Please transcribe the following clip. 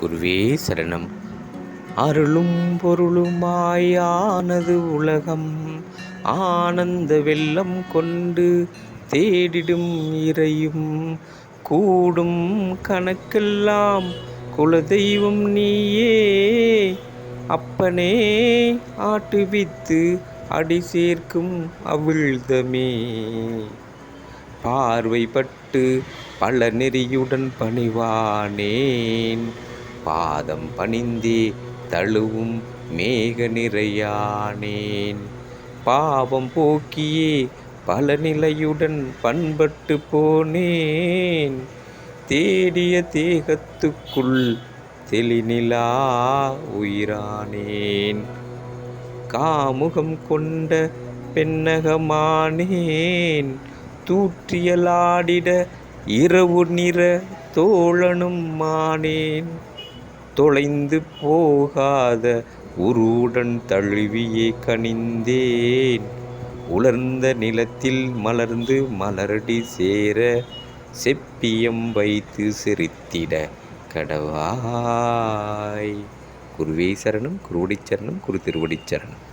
குருவே சரணம். அருளும் பொருளுமாயானது உலகம். ஆனந்த வெள்ளம் கொண்டு தேடிடும் இறையும். கூடும் கணக்கெல்லாம் குலதெய்வம் நீயே. அப்பனே ஆட்டுவித்து அடி சேர்க்கும் அவிழ்தமே. பார்வைப்பட்டு பல நெறியுடன் பணிவானேன். பாதம் பணிந்தே தழுவும் மேக நிறையானேன். பாவம் போக்கியே பல நிலையுடன் பண்பட்டு போனேன். தேடிய தேகத்துக்குள் தெளிநிலா உயிரானேன். காமுகம் கொண்ட பெண்ணகமானேன். தூற்றியலாடிட இரவு நிற தோழனும் மானேன். தொலைந்து போகாத உருவுடன் தழுவியே கனிந்தேன். உலர்ந்த நிலத்தில் மலர்ந்து மலரடி சேர செப்பியம் வைத்து சிரித்திட கடவாய். குருவே சரணம் குருவடி சரணம் குரு திருவடி சரணம்.